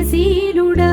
ధైర్యశీలుడా